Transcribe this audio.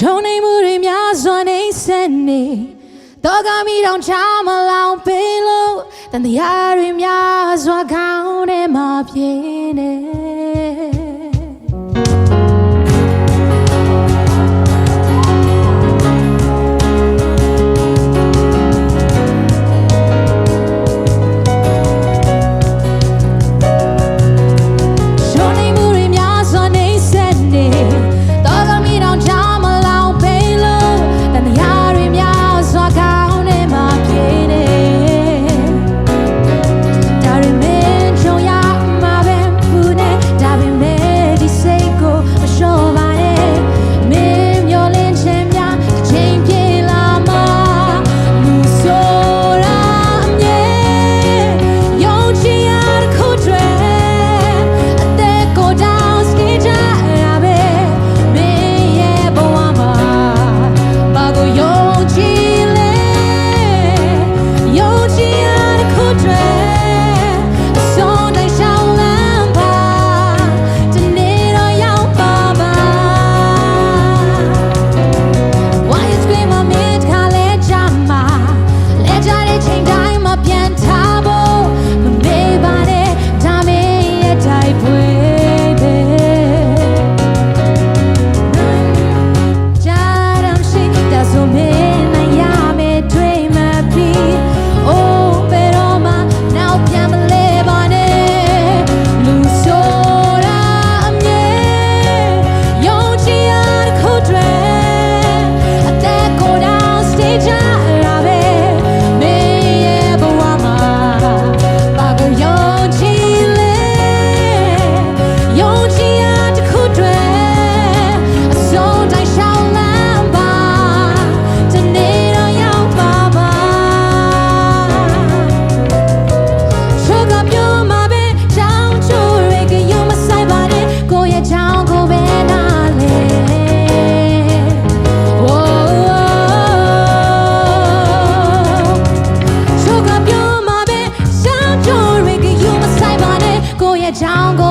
ရှုံနေမှုတွေများစွာနေဆက်နေတော့ကမိတော့ချမလောင်ပေးလို့တန်တရားတွေများစွာခေါင်းထဲမှာပြင်းနေ jungle.